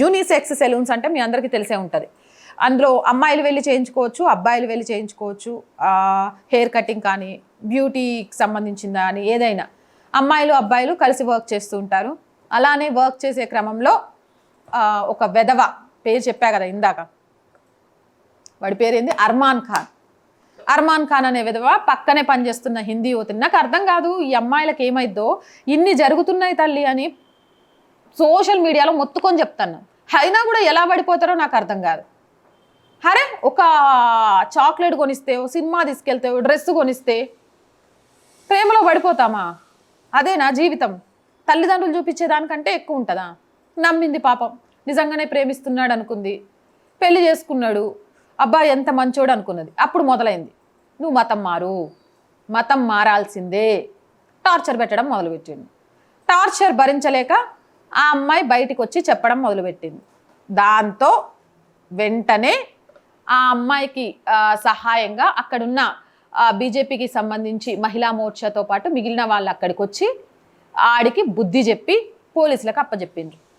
Unisex salons అంటే మీ అందరికీ తెలిసే ఉంటుంది. అందులో అమ్మాయిలు వెళ్ళి చేయించుకోవచ్చు అబ్బాయిలు వెళ్ళి చేయించుకోవచ్చు. హెయిర్ కటింగ్ కానీ బ్యూటీకి సంబంధించింది కానీ ఏదైనా. అమ్మాయిలు అబ్బాయిలు కలిసి వర్క్ చేస్తూ ఉంటారు. అలానే వర్క్ చేసే క్రమంలో ఒక వెధవ పేరు చెప్పా కదా ఇందాక. వాడి పేరు ఏంది అర్మాన్ ఖాన్. అర్మాన్ ఖాన్ అనే విధవ పక్కనే పనిచేస్తున్న హిందీ యువతిని. నాకు అర్థం కాదు ఈ అమ్మాయిలకు ఏమైద్దో ఇన్ని జరుగుతున్నాయి తల్లి అని సోషల్ మీడియాలో మొత్తుకొని చెప్తాను. అయినా కూడా ఎలా పడిపోతారో నాకు అర్థం కాదు. అరే ఒక చాక్లెట్ కొనిస్తే ఓ సినిమా తీసుకెళ్తే ఓ డ్రెస్ కొనిస్తే ప్రేమలో పడిపోతామా? అదే నా జీవితం. తల్లిదండ్రులు చూపించేదానికంటే ఎక్కువ ఉంటుందా? నమ్మింది పాపం. నిజంగానే ప్రేమిస్తున్నాడు అనుకుంది. పెళ్ళి చేసుకున్నాడు. అబ్బాయి ఎంత మంచోడు అనుకున్నది. అప్పుడు మొదలైంది. నువ్వు మతం మారు. మతం మారాల్సిందే. టార్చర్ పెట్టడం మొదలుపెట్టింది. టార్చర్ భరించలేక ఆ అమ్మాయి బయటికి వచ్చి చెప్పడం మొదలుపెట్టింది. దాంతో వెంటనే ఆ అమ్మాయికి సహాయంగా అక్కడున్న బీజేపీకి సంబంధించి మహిళా మోర్చాతో పాటు మిగిలిన వాళ్ళు అక్కడికి వచ్చి ఆడికి బుద్ధి చెప్పి పోలీసులకు అప్పచెప్పిండ్రు